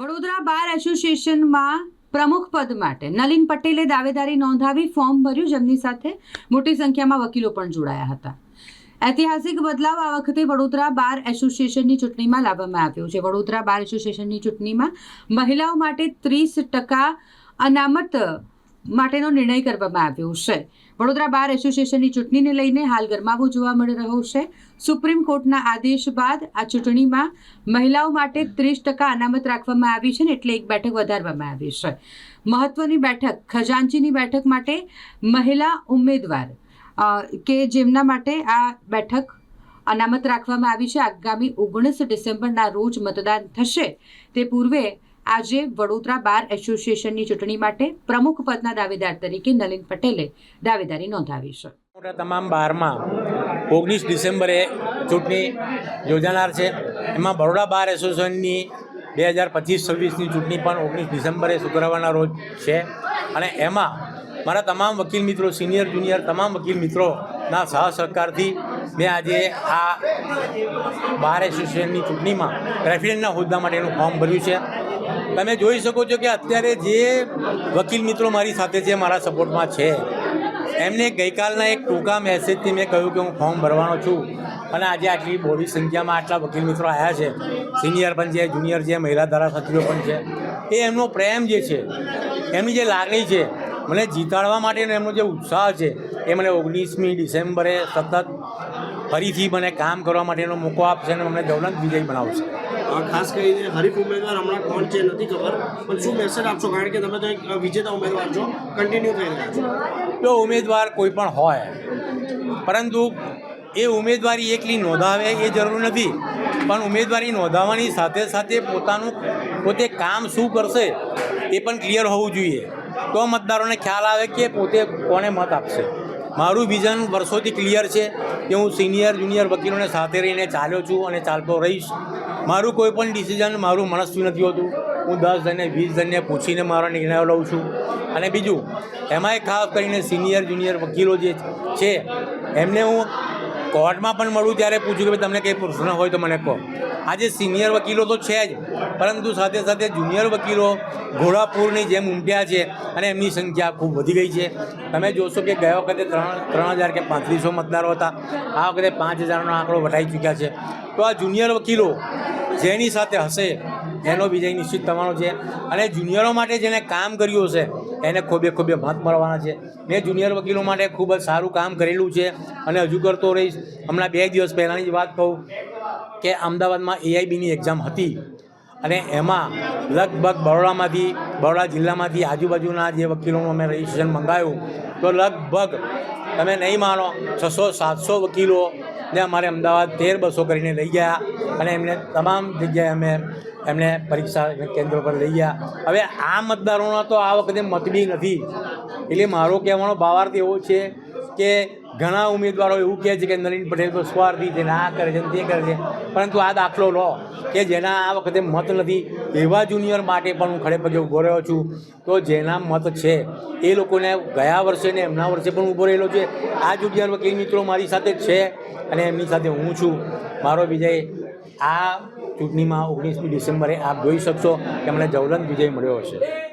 વડોદરા બાર એસોસિએશનમાં પ્રમુખ પદ માટે નલિન પટેલે દાવેદારી નોંધાવી ફોર્મ ભર્યું, જેમની સાથે મોટી સંખ્યામાં વકીલો પણ જોડાયા હતા. ઐતિહાસિક બદલાવ આ વખતે વડોદરા બાર એસોસિએશનની ચૂંટણીમાં લાવવામાં આવ્યો છે. વડોદરા બાર એસોસિએશનની ચૂંટણીમાં મહિલાઓ માટે ત્રીસ ટકા અનામત માટેનો નિર્ણય કરવામાં આવ્યો છે. વડોદરા બાર એસોસિએશનની ચૂંટણીને લઈને હાલ ગરમાવો જોવા મળી રહ્યો છે. સુપ્રીમ કોર્ટના આદેશ બાદ આ ચૂંટણીમાં મહિલાઓ માટે ત્રીસ ટકા અનામત રાખવામાં આવી છે ને એટલે એક બેઠક વધારવામાં આવી છે. મહત્વની બેઠક, ખજાનચીની બેઠક માટે મહિલા ઉમેદવાર કે જેમના માટે આ બેઠક અનામત રાખવામાં આવી છે. આગામી ઓગણીસ ડિસેમ્બરના રોજ મતદાન થશે. તે પૂર્વે આજે વડોદરા બાર એસોસિએશનની ચૂંટણી માટે પ્રમુખ પદના દાવેદાર તરીકે નલિન પટેલે દાવેદારી નોંધાવી છે. તમામ બારમાં ઓગણીસ ડિસેમ્બરે ચૂંટણી યોજાનાર છે. એમાં બરોડા બાર એસોસિએશનની બે હજાર પચીસ છવ્વીસની ચૂંટણી પણ ઓગણીસ ડિસેમ્બરે શુક્રવારના રોજ છે. અને એમાં મારા તમામ વકીલ મિત્રો, સિનિયર, જુનિયર તમામ વકીલ મિત્રોના સહ સહકારથી મેં આજે આ બાર એસોસિએશનની ચૂંટણીમાં પ્રેસિડેન્ટના હોદ્દા માટેનું ફોર્મ ભર્યું છે. તમે જોઈ શકો છો કે અત્યારે જે વકીલ મિત્રો મારી સાથે છે, મારા સપોર્ટમાં છે, એમને ગઈકાલના એક ટૂંકા મેસેજથી મેં કહ્યું કે હું ફોર્મ ભરવાનો છું અને આજે આટલી બોડી સંખ્યામાં આટલા વકીલ મિત્રો આવ્યા છે. સિનિયર પણ છે, જુનિયર છે, મહિલા ધારાસભ્યો પણ છે. એ એમનો પ્રેમ જે છે, એમની જે લાગણી છે, મને જીતાડવા માટેનો એમનો જે ઉત્સાહ છે, એ મને ઓગણીસમી ડિસેમ્બરે સતત ફરીથી મને કામ કરવા માટેનો મોકો આપશે અને મને દૌલત વિજય બનાવશે. ખાસ કરીને હરીફ ઉમેદવાર હમણાં કોણ છે નથી ખબર પણ શું મેસેજ આપશો? કારણ કે તમે તો એક વિજેતા ઉમેદવાર છો. કન્ટિન્યુ થઈ રહ્યા છો. જો ઉમેદવાર કોઈ પણ હોય પરંતુ એ ઉમેદવારી એકલી નોંધાવે એ જરૂર નથી. પણ ઉમેદવારી નોંધાવવાની સાથે સાથે પોતાનું પોતે કામ શું કરશે એ પણ ક્લિયર હોવું જોઈએ. તો મતદારોને ખ્યાલ આવે કે પોતે કોને મત આપશે. મારું વિઝન વર્ષોથી ક્લિયર છે કે હું સિનિયર, જુનિયર વકીલોને સાથે રહીને ચાલ્યો છું અને ચાલતો રહીશ. મારું કોઈ પણ ડિસિઝન મારું મનસ્વી નથી હોતું. હું દસ જણને, વીસ જણને પૂછીને મારા નિર્ણયો લઉં છું. અને બીજું, એમાંય ખાસ કરીને સિનિયર, જુનિયર વકીલો જે છે, એમને હું કોર્ટમાં પણ મળું ત્યારે પૂછ્યું કે તમને કંઈ પ્રશ્ન હોય તો મને કહો. આજે સિનિયર વકીલો તો છે જ, પરંતુ સાથે સાથે જુનિયર વકીલો ઘોડાપુરની જેમ ઉમટ્યા છે અને એમની સંખ્યા ખૂબ વધી ગઈ છે. તમે જોશો કે ગયા વખતે ત્રણ ત્રણ હજાર કે પાંત્રીસો મતદારો હતા. આ વખતે પાંચ હજારનો આંકડો વટાઈ ચૂક્યા છે. તો આ જુનિયર વકીલો જેની સાથે હશે એનો વિજય નિશ્ચિત થવાનો છે અને જુનિયરો માટે જેને કામ કર્યું હશે એને ખોબે ખોબે ભાત મળવાના છે. મેં જુનિયર વકીલો માટે ખૂબ જ સારું કામ કરેલું છે અને હજુ કરતો રહીશ. હમણાં બે દિવસ પહેલાંની જ વાત કહું કે અમદાવાદમાં એઆઈબીની એક્ઝામ હતી અને એમાં લગભગ બરોડામાંથી, બરોડા જિલ્લામાંથી આજુબાજુના જે વકીલોનું અમે રજિસ્ટ્રેશન મંગાવ્યું તો લગભગ તમે નહીં માનો છસો, સાતસો વકીલો ને અમારે અમદાવાદ તેર બસો કરીને લઈ ગયા અને એમને તમામ જગ્યાએ અમે એમને પરીક્ષા કેન્દ્રો પર લઈ ગયા. હવે આ મતદારોનો તો આ વખતે મત બી નથી. એટલે મારો કહેવાનો ભાવાર્થ એવો છે કે ઘણા ઉમેદવારો એવું કહે છે કે નરેન્દ્ર પટેલ તો સ્વાર્થી છે ને આ કરે છે ને તે કરે છે. પરંતુ આ દાખલો લો કે જેના આ વખતે મત નથી. એવા જુનિયર માટે પણ હું ખડે પગે ઊભો રહ્યો છું. તો જેના મત છે, એ લોકોને ગયા વર્ષે ને એમના વર્ષે પણ ઊભો રહેલો છે. આ જુનિયર વકીલ મિત્રો મારી સાથે છે અને એમની સાથે હું છું. મારો વિજય આ ચૂંટણીમાં ઓગણીસમી ડિસેમ્બરે આપ જોઈ શકશો કે મને જવલંત વિજય મળ્યો હશે.